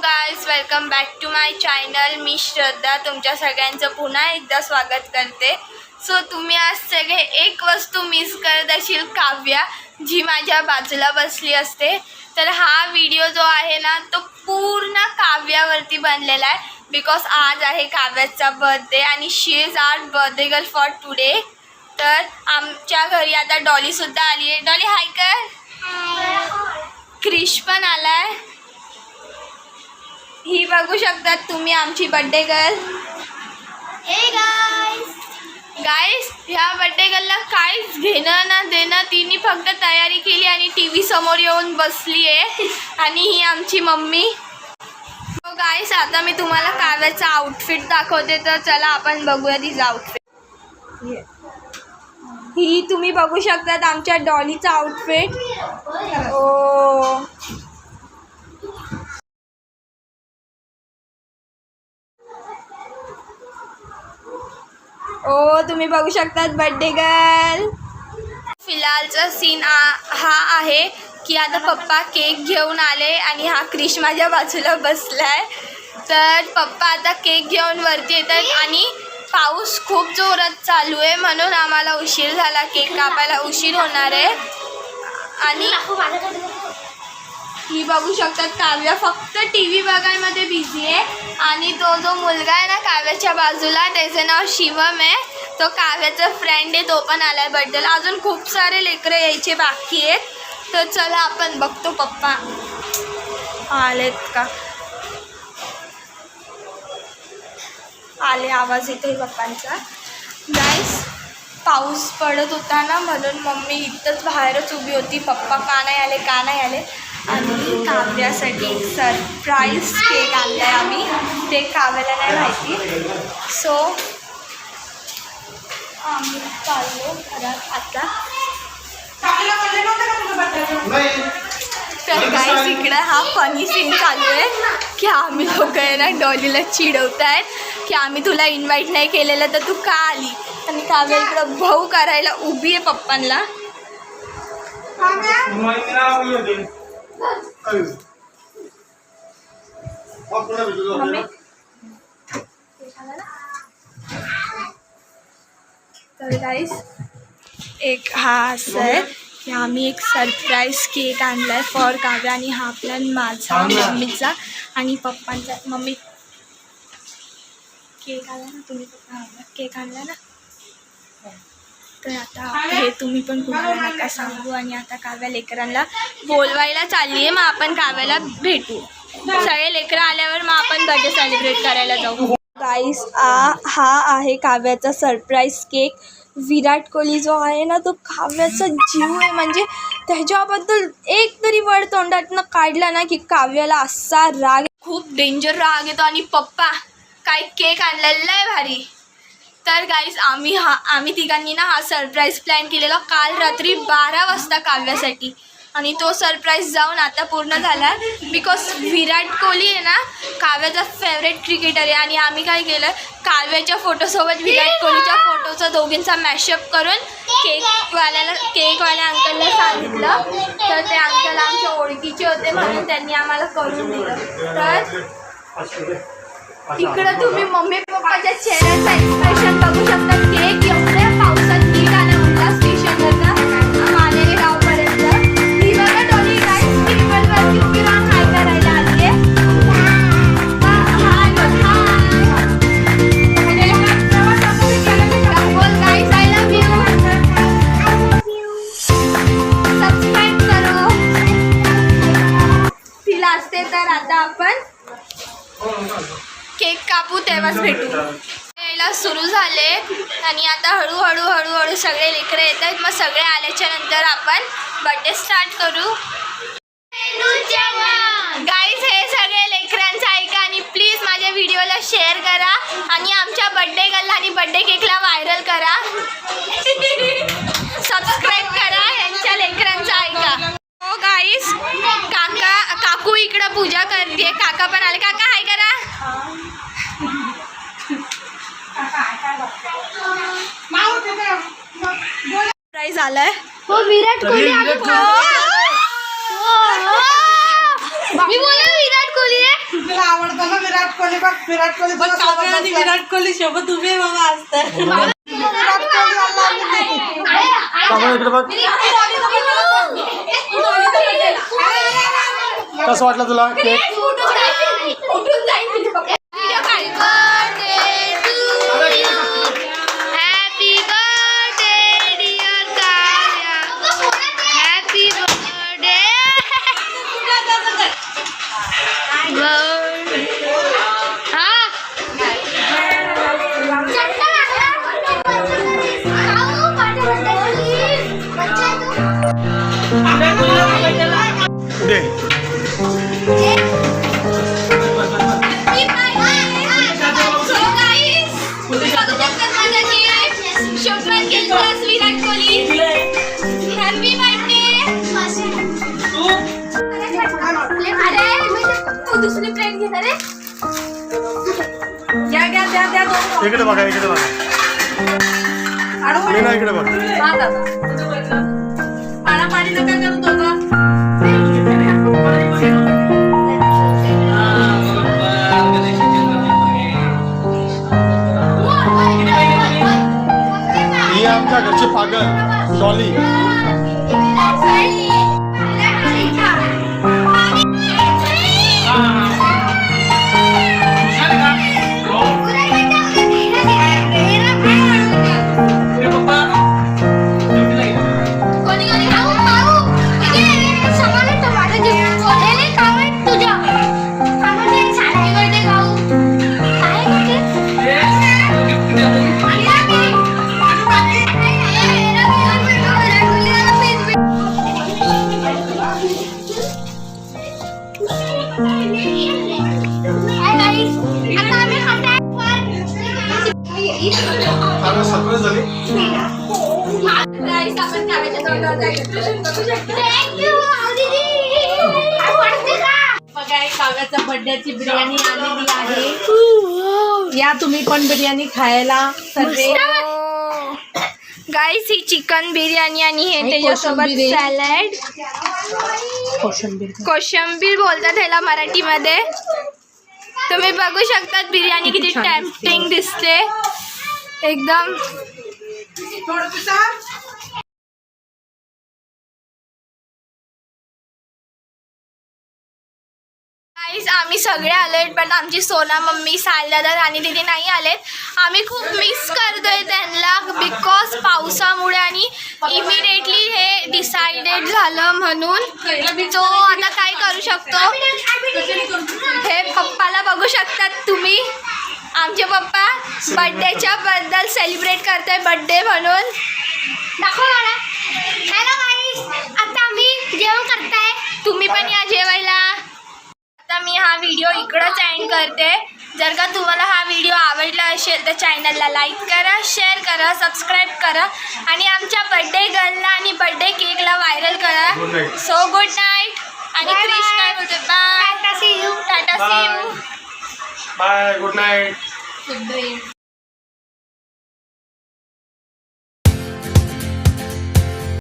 Guys welcome back to my channel मी श्रद्धा तुमच्या सगळ्यांचं पुन्हा एकदा स्वागत करते. सो तुम्ही आज सगळे एक वस्तू मिस करत असेल काव्या जी माझ्या बाजूला बसली असते. तर हा व्हिडिओ जो आहे ना तो पूर्ण काव्यावरती बनलेला आहे. बिकॉज आज आहे काव्याचा बर्थडे आणि she is our birthday girl for today तर आमच्या घरी आता डॉलीसुद्धा आली आहे डॉली हाय कर क्रिश पण आलाय. ही बघू शकतात तुम्ही आमची बड्डे गर्ल हे गाईस गाईस ह्या बड्डे गर्लला काहीच घेणं ना देणं तिने फक्त तयारी केली आणि टी व्ही समोर येऊन बसली आहे आणि ही आमची मम्मी. हो गाईस आता मी तुम्हाला काव्याचा आउटफिट दाखवते तर चला आपण बघूया तिचा आउटफिट ही तुम्ही बघू शकतात आमच्या डॉलीचा आउटफिट ओ. ओ तुम्ही बघू शकतात बड्डे गर्ल फिलहालचा सीन हा आहे की आता पप्पा केक घेऊन आले आणि हा क्रिश माझ्या बाजूला बसलाय. तर पप्पा आता केक घेऊन वरती येतात आणि पाऊस खूप जोरात चालू आहे म्हणून आम्हाला उशीर झाला. केक कापायला उशीर होणार आहे. आणि ही बघू शकतात काव्या फक्त टी व्ही बघायमध्ये बिझी आहे. आणि तो जो मुलगा आहे ना काव्याच्या बाजूला त्याचं नाव शिवम आहे. तो काव्याचा फ्रेंड आहे तो पण आलाय बड्डेला अजून खूप सारे लेकरं यायचे बाकी आहेत. तर चला आपण बघतो पप्पा. आलेत का? आले आवाज येतोय पप्पांचा. गाईस पाऊस पडत होता ना म्हणून मम्मी इथंच बाहेरच उभी होती. पप्पा का नाही आले का नाही आले. आणि काव्यासाठी एक सरप्राईज केक आणला आहे आम्ही. ते काव्याला नाही माहिती. सो आम्ही चाललो घरात. आता तर गाईस इकडं हा फनी सीन चालू आहे की आम्ही लोक आहे ना डॉलीला चिडवत आहेत की आम्ही तुला इन्व्हाइट नाही केलेलं तर तू का आली? आणि काव्या इकडं भाऊ करायला उभी आहे पप्पांना मम्मी. तर गाईस एक हा असं आहे. की आम्ही एक सरप्राईज केक आणला आहे फॉर काव्या आणि हा आपला माझा मम्मीचा आणि पप्पांचा. मम्मी केक आला ना तुम्ही पप्पा केक आणला ना? तर आता हे तुम्ही पण कुणाला नका सांगू आणि आता काव्या लेकरांना बोलवायला चालली आहे मग आपण काव्याला भेटू. सगळे लेकरं आल्यावर मग आपण बर्थडे सेलिब्रेट करायला जाऊ. गाईस आ हा आहे काव्याचा सरप्राईज केक विराट कोहली जो आहे ना तो काव्याचा जीव आहे. म्हणजे त्याच्याबद्दल एक तरी वर्ड तोंडातनं काढला ना की काव्याला असा राग खूप डेंजर राग येतो. आणि पप्पा काय केक आणलेला आहे भारी. तर गाईज आम्ही हा आम्ही तिघांनी ना हा सरप्राईज प्लॅन केलेला काल रात्री बारा वाजता काव्यासाठी. आणि तो सरप्राईज जाऊन आता पूर्ण झाला बिकॉज विराट कोहली आहे ना काव्याचा फेवरेट क्रिकेटर आहे. आणि आम्ही काय केलं काव्याच्या फोटोसोबत विराट कोहलीच्या फोटोचा दोघींचा मॅशअप करून केकवाल्याला केकवाल्या अंकलला सांगितलं. तर ते अंकल आमच्या ओळखीचे होते म्हणून त्यांनी आम्हाला करून दिलं. तर इकडे तुम्ही मम्मी पप्पाच्या चेहऱ्याचा एक्सप्रेशन बघू शकता. केक केक कापू तेव्हाच भेटू. यायला सुरू झाले. आणि आता हळूहळू हळूहळू सगळे लेकरं येत आहेत. मग सगळे आल्याच्यानंतर आपण बड्डे स्टार्ट करू. गाईज हे सगळे लेकरांचं ऐका आणि प्लीज माझ्या व्हिडिओला शेअर करा आणि आमच्या बड्डे गर्लला आणि बड्डे केकला व्हायरल करा. सबस्क्राईब करा यांच्या लेकरांचं ऐका. हो गाईस काका काकू इकडं पूजा करते काका पण आले. काका हाय करा. प्राईज आलाय हो विराट कोहली आला मी बोलले विराट कोहली आहे तुला आवडतं ना विराट कोहली बघ विराट कोहली आणि विराट कोहली सोबत उभे बाबा असतात विराट कोहली आला आम्ही. इकडे बघ कसं वाटलं तुला केक घ्या घ्या द्या द्या दोन इकडे बघा इकडे बघा मी ना इकडे बघ हा दादा पाणी नका करू सरप्राईज झाली बिर्याणी आलेली आहे. या तुम्ही पण बिर्याणी खायला सर्वे गाईस ही चिकन बिर्याणी आणि हे त्याच्यासोबत. सॅलड कोशिंबीर. कोशंबीर बोलतात ह्याला मराठीमध्ये. तुम्ही बघू शकतात बिर्याणी किती टॅम्पटिंग दिसते. एकदम. आम्ही सगळे आलेत पण आमची सोना मम्मी सायदादा आणि दिदी नाही आलेत. आम्ही खूप मिस करतोय त्यांना बिकॉज पावसामुळे आणि इमिडिएटली डिसाइडेड झालं म्हणून तो आता काय करू शकतो? हे पप्पाला बघू शकतात तुम्ही. आमचे पप्पा बड्डेच्या बद्दल सेलिब्रेट करताय बड्डे म्हणून. दाखव मला. हॅलो गाईस आता आम्ही जेवण करताय. तुम्ही पण या जेवायला. आता मी हा व्हिडिओ इकडंच एंड करते. जर का तुम्हाला हा व्हिडिओ आवडला असेल तर चॅनलला लाईक करा शेअर करा सबस्क्राईब करा. आणि आमच्या बड्डे गर्लला आणि बड्डे केकला व्हायरल करा. सो गुड नाईट आणि क्रिश काय. बोलते bye tata see you tata see you bye good night